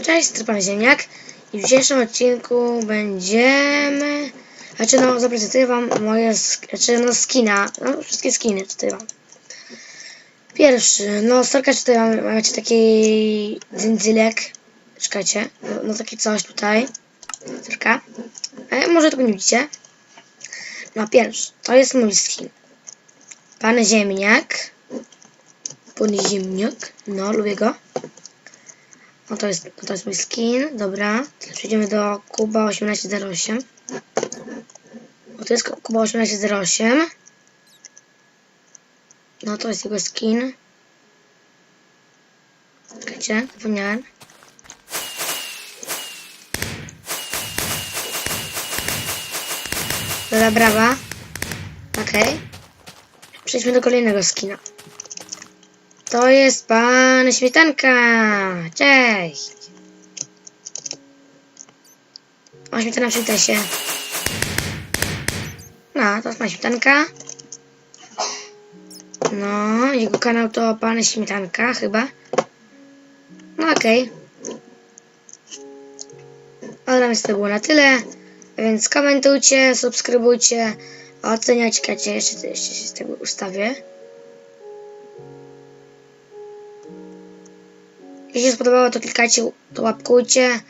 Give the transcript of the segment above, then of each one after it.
Cześć, to pan Ziemniak. I w dzisiejszym odcinku będziemy... Znaczy no, zaprezentuję wam moje, znaczy no skina, no wszystkie skiny tutaj mam. Pierwszy, no storka tutaj mamy, macie taki dzyndzylek, czekajcie, no, no takie coś tutaj, storka, e, może tego nie widzicie. No pierwszy, to jest mój skin. Pan Ziemniak, pan Ziemniak, no lubię go. No to jest, to jest mój skin, dobra. Przejdziemy do Kuba 1808. O, to jest Ku- Kuba 1808. No to jest jego skin. Czekajcie, zapomniałem. Dobra, brawa. Okej. Przejdźmy do kolejnego skina. To jest pan Śmietanka. Cześć. O, śmietana przywitaj się. No, to jest pan Śmietanka. No, jego kanał to pan Śmietanka chyba. No okej. Okay. Dla mnie to było na tyle. Więc komentujcie, subskrybujcie, oceniajcie, jeszcze, jeszcze się z tego ustawię. Jeśli się spodobało, to klikajcie, to łapkujcie.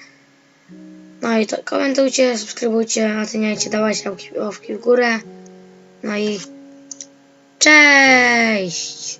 No i to komentujcie, subskrybujcie, oceniajcie, dawajcie łapki, w górę. No i cześć!